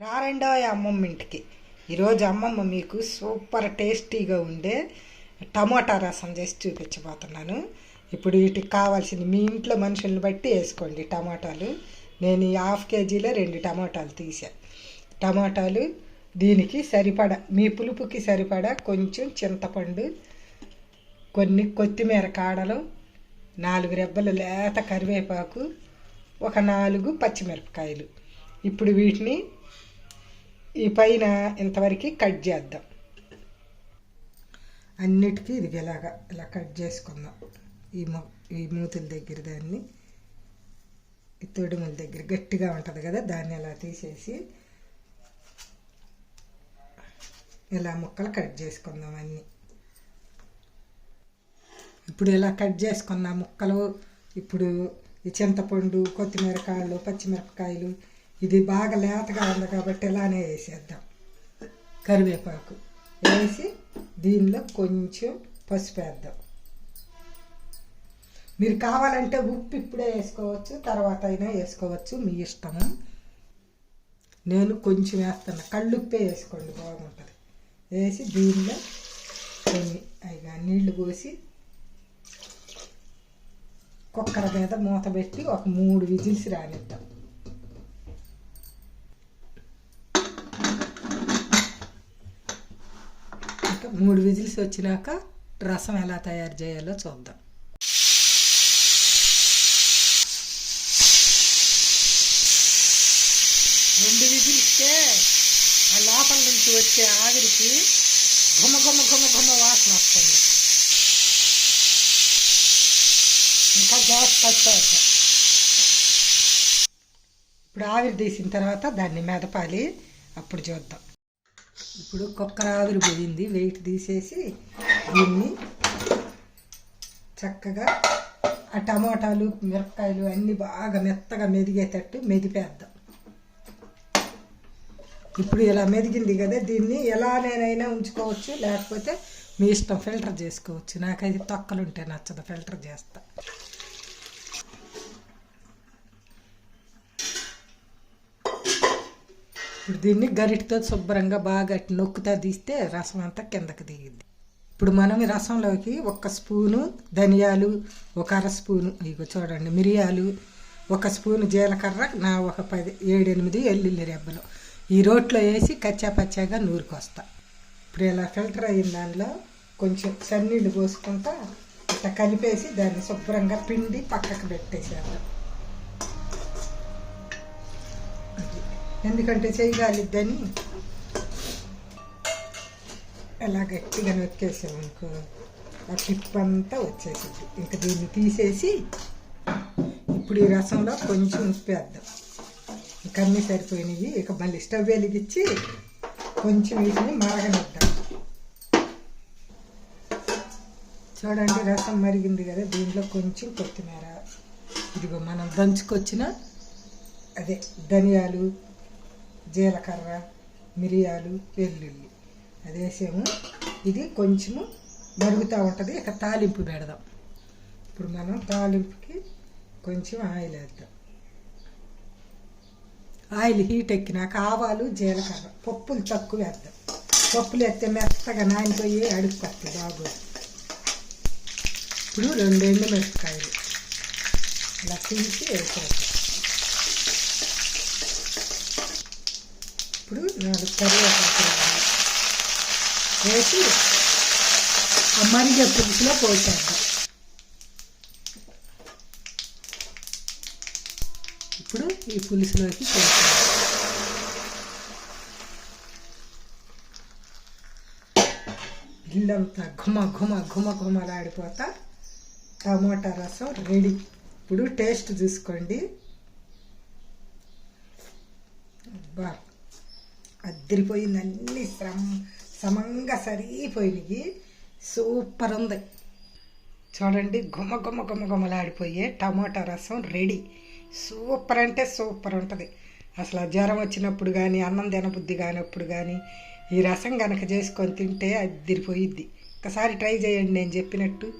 రారెండో అమ్మమ్మ ఇంటికి. ఈరోజు అమ్మమ్మ మీకు సూపర్ టేస్టీగా ఉండే టమోటా రసం చేసి చూపించబోతున్నాను. ఇప్పుడు వీటికి కావాల్సింది మీ ఇంట్లో మనుషుల్ని బట్టి వేసుకోండి టమాటాలు. నేను ఈ హాఫ్ కేజీలో రెండు టమాటాలు తీసా. టమాటాలు దీనికి సరిపడా మీ పులుపుకి సరిపడా కొంచెం చింతపండు కొన్ని కొత్తిమీర కాడలు నాలుగు రెబ్బలు లేత కరివేపాకు ఒక నాలుగు పచ్చిమిరపకాయలు. ఇప్పుడు వీటిని ఈ పైన ఇంతవరకు కట్ చేద్దాం. అన్నిటికీ ఇది ఇలాగా ఇలా కట్ చేసుకుందాం. ఈ మొ ఈ మూతుల దగ్గర దాన్ని ఈ తొడుముల దగ్గర గట్టిగా ఉంటుంది కదా దాన్ని అలా తీసేసి ఇలా ముక్కలు కట్ చేసుకుందాం అన్నీ. ఇప్పుడు ఇలా కట్ చేసుకున్న ముక్కలు ఇప్పుడు ఈ చింతపండు కొత్తిమీరకాయలు పచ్చిమిరపకాయలు ఇది బాగా లేతగా ఉంది కాబట్టి ఇలానే వేసేద్దాం. కరివేపాకు వేసి దీనిలో కొంచెం పసుపు వేద్దాం. మీరు కావాలంటే ఉప్పు ఇప్పుడే వేసుకోవచ్చు తర్వాత అయినా వేసుకోవచ్చు మీ ఇష్టము నేను కొంచెం వేస్తాను. కళ్ళుప్పే వేసుకోండి బాగుంటుంది. వేసి దీనిలో కొన్ని అయినా నీళ్ళు పోసి కుక్కర్ మీద మూత పెట్టి ఒక మూడు విజిల్స్ రానిద్దాం ఇంకా మూడు విజిల్స్ వచ్చినాక రసం ఎలా తయారు చేయాలో చూద్దాం. రెండు విజిల్స్కే ఆ లోపల నుంచి వచ్చే ఆవిరికి ఘుమ ఘుమ ఘుమ ఘుమ వాసన వస్తుంది. ఇంకా గ్యాస్ కట్టేద్దాం ఇప్పుడు ఆవిరి తీసిన తర్వాత దాన్ని మెదపాలి. అప్పుడు చూద్దాం. ఇప్పుడు కుక్కర పోయింది. వెయిట్ తీసేసి దీన్ని చక్కగా ఆ టమాటాలు మిరపకాయలు అన్నీ బాగా మెత్తగా మెదిగేటట్టు మెదిపేద్దాం. ఇప్పుడు ఇలా మెదిగింది కదా దీన్ని ఎలా నేనైనా ఉంచుకోవచ్చు లేకపోతే మీ ఇష్టం ఫిల్టర్ చేసుకోవచ్చు. నాకైతే తొక్కలు ఉంటే నచ్చదు ఫిల్టర్ చేస్తా. ఇప్పుడు దీన్ని గరిటతో శుభ్రంగా బాగా నొక్కుతా తీస్తే రసం అంతా కిందకి దిగింది ఇప్పుడు మనం రసంలోకి ఒక స్పూను ధనియాలు ఒక అర స్పూను ఇగో చూడండి మిరియాలు ఒక స్పూను జీలకర్ర నా ఒక పది ఏడెనిమిది ఎల్లుల్లి రెబ్బలు. ఈ రోట్లో వేసి కచ్చా పచ్చాగా నూరుకొస్తా. ఇప్పుడు ఇలా ఫిల్టర్ అయిన దానిలో కొంచెం సన్నీళ్ళు పోసుకుంటా ఇట్లా కలిపేసి దాన్ని శుభ్రంగా పిండి పక్కకు పెట్టేసేద్దాం. ఎందుకంటే చేయగలిద్దని ఎలా గట్టిగా నొక్కేసామనుకో ఆ టిప్ అంతా వచ్చేసింది. ఇంకా దీన్ని తీసేసి ఇప్పుడు ఈ రసంలో కొంచెం ఉప్పు వేద్దాం. ఇంకా అన్నీ సరిపోయినాయి ఇక మళ్ళీ స్టవ్ వెలిగించి కొంచెం వీటిని మరగనిద్దాం. చూడండి రసం మరిగింది కదా దీంట్లో కొంచెం కొత్తిమీర. ఇదిగో మనం దంచుకొచ్చిన అదే ధనియాలు జీలకర్ర మిరియాలు వెల్లుల్లి. అది వేసాము ఇది కొంచెము మరుగుతూ ఉంటుంది. ఇక తాలింపు పెడదాం. ఇప్పుడు మనం తాలింపుకి కొంచెం ఆయిల్ వేద్దాం. ఆయిల్ హీట్ ఎక్కినాక ఆవాలు జీలకర్ర పప్పులు తక్కువ వేద్దాం. పప్పులు వేస్తే మెత్తగా నానిపోయి అడుగు వస్తాయి ఇప్పుడు రెండు ఎండు మిరపకాయలు. ఇలా తీసి వేసేద్దాం. ఇప్పుడు నాలుగు కరివేపాకు వేసి ఆ పులుసులో పోసేద్దాం ఇప్పుడు ఈ పులుసులోకి పోసేద్దాం ఇల్లంతా ఘుమ ఘుమ ఘుమ ఘుమలాడిపోతా టమాటా రసం రెడీ. ఇప్పుడు టేస్ట్ చూసుకోండి. అబ్బా. అద్దరిపోయింది అన్ని శ్రమ సమంగా సరిపోయినాయి. సూపర్ ఉంది. చూడండి గుమ్మ గుమ్మ గుమ్మ గుమ్మలాడిపోయే టమాటా రసం రెడీ. సూపర్ అంటే సూపర్ ఉంటుంది. అసలు జ్వరం వచ్చినప్పుడు కానీ అన్నం తినబుద్ధి కానప్పుడు కానీ ఈ రసం కనుక చేసుకొని తింటే అద్దరిపోయిద్ది ఒకసారి ట్రై చేయండి నేను చెప్పినట్టు.